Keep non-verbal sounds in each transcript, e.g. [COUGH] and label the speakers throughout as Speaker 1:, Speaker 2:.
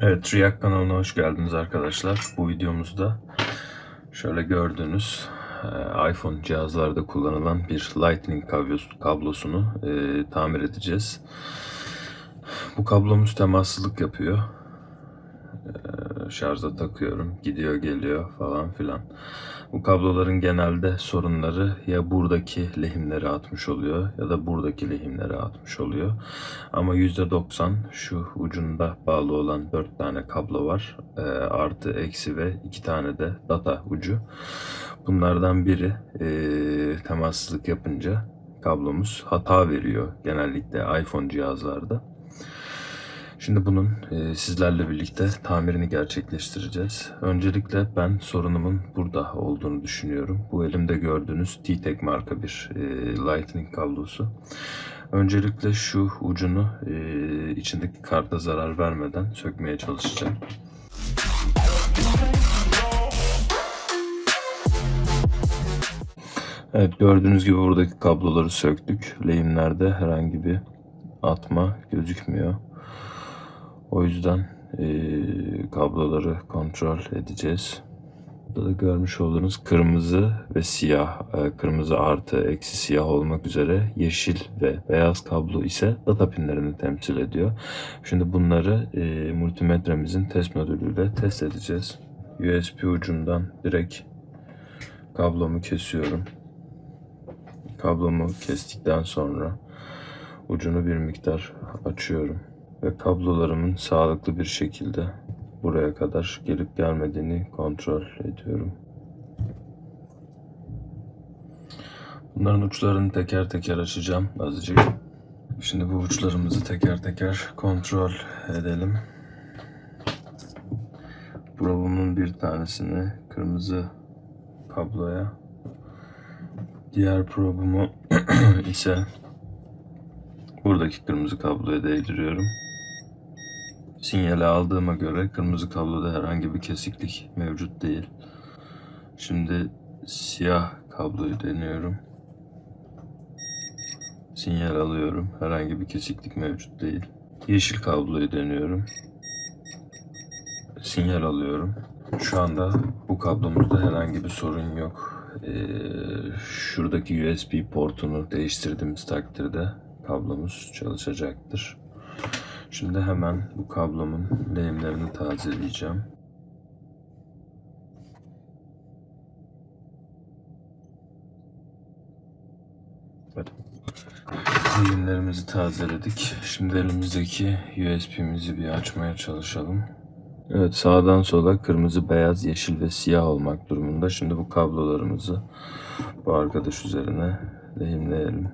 Speaker 1: Evet, Triac kanalına hoş geldiniz arkadaşlar. Bu videomuzda şöyle gördüğünüz e, iPhone cihazlarda kullanılan bir Lightning kablosu- kablosunu e, tamir edeceğiz. Bu kablomuz temassızlık yapıyor. E, şarja takıyorum, gidiyor geliyor falan filan. Bu kabloların genelde sorunları ya buradaki lehimleri atmış oluyor ya da buradaki lehimleri atmış oluyor. Ama %90 şu ucunda bağlı olan 4 tane kablo var. Ee, artı, eksi ve 2 tane de data ucu. Bunlardan biri ee, temassızlık yapınca kablomuz hata veriyor genellikle iPhone cihazlarda. Şimdi bunun e, sizlerle birlikte tamirini gerçekleştireceğiz. Öncelikle ben sorunumun burada olduğunu düşünüyorum. Bu elimde gördüğünüz T-Tek marka bir e, Lightning kablosu. Öncelikle şu ucunu e, içindeki karta zarar vermeden sökmeye çalışacağım. Evet gördüğünüz gibi buradaki kabloları söktük. Lehimlerde herhangi bir atma gözükmüyor. O yüzden eee, kabloları kontrol edeceğiz. Burada da görmüş olduğunuz kırmızı ve siyah, e, kırmızı artı eksi siyah olmak üzere yeşil ve beyaz kablo ise data pinlerini temsil ediyor. Şimdi bunları e, multimetremizin test modülüyle test edeceğiz. USB ucundan direkt kablomu kesiyorum. Kablomu kestikten sonra ucunu bir miktar açıyorum ve kablolarımın sağlıklı bir şekilde buraya kadar gelip gelmediğini kontrol ediyorum. Bunların uçlarını teker teker açacağım azıcık. Şimdi bu uçlarımızı teker teker kontrol edelim. Probumun bir tanesini kırmızı kabloya, diğer probumu [CLEARS THROAT] ise buradaki kırmızı kabloya değdiriyorum. Sinyali aldığıma göre kırmızı kabloda herhangi bir kesiklik mevcut değil. Şimdi siyah kabloyu deniyorum. Sinyal alıyorum. Herhangi bir kesiklik mevcut değil. Yeşil kabloyu deniyorum. Sinyal alıyorum. Şu anda bu kablomuzda herhangi bir sorun yok. Ee, şuradaki USB portunu değiştirdiğimiz takdirde kablomuz çalışacaktır. Şimdi hemen bu kablomun lehimlerini tazeleyeceğim. Evet. Lehimlerimizi tazeledik. Şimdi elimizdeki USB'mizi bir açmaya çalışalım. Evet sağdan sola kırmızı, beyaz, yeşil ve siyah olmak durumunda. Şimdi bu kablolarımızı bu arkadaş üzerine lehimleyelim.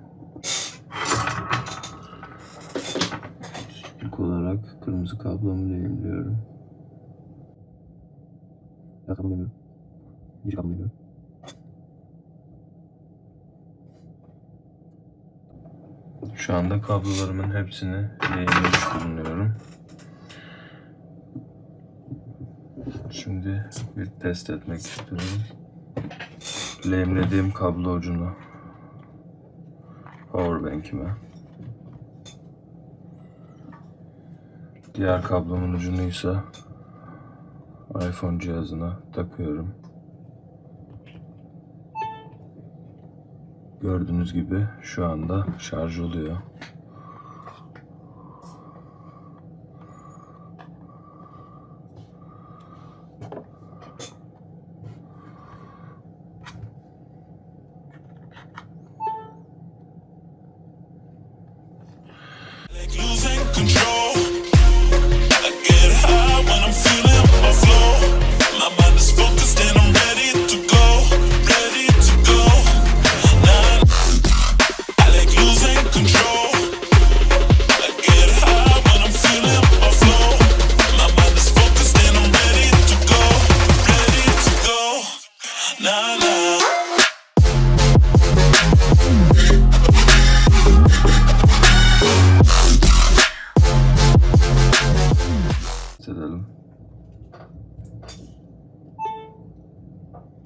Speaker 1: Olarak kırmızı kablomu lehimliyorum. Siyah kablomu lehimliyorum. Yeşil. Şu anda kablolarımın hepsini lehimlemiş bulunuyorum. Şimdi bir test etmek istiyorum. Lehimlediğim kablo ucunu powerbank'ime Diğer kablomun ucunu ise iPhone cihazına takıyorum. Gördüğünüz gibi şu anda şarj oluyor.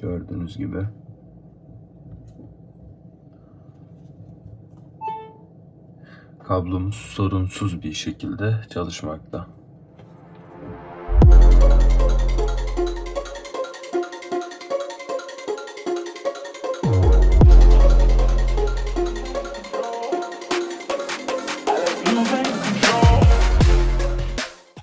Speaker 1: Gördüğünüz gibi. Kablomuz sorunsuz bir şekilde çalışmakta.